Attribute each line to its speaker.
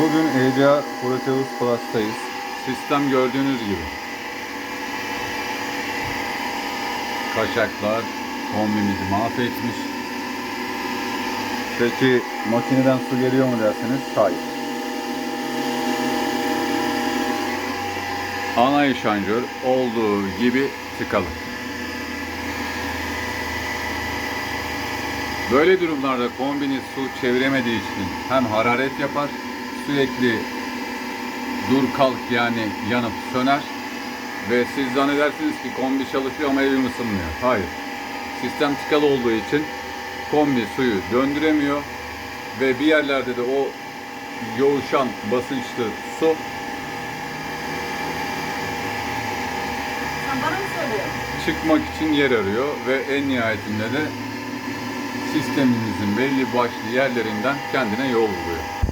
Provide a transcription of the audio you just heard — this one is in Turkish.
Speaker 1: Bugün ECA Proteus Plus'tayız. Sistem gördüğünüz gibi. Kaçaklar kombimizi mahvetmiş. Peki makineden su geliyor mu derseniz hayır. Ana eşanjör olduğu gibi tıkalı. Böyle durumlarda kombini su çeviremediği için hem hararet yapar, sürekli dur kalk yani yanıp söner ve siz zannedersiniz ki kombi çalışıyor ama evim ısınmıyor. Hayır. Sistem tıkalı olduğu için kombi suyu döndüremiyor ve bir yerlerde de o yoğuşan basınçlı su
Speaker 2: Sen bana mı söylüyorsun?
Speaker 1: çıkmak için yer arıyor ve en nihayetinde de sistemimizin belli başlı yerlerinden kendine yol buluyor.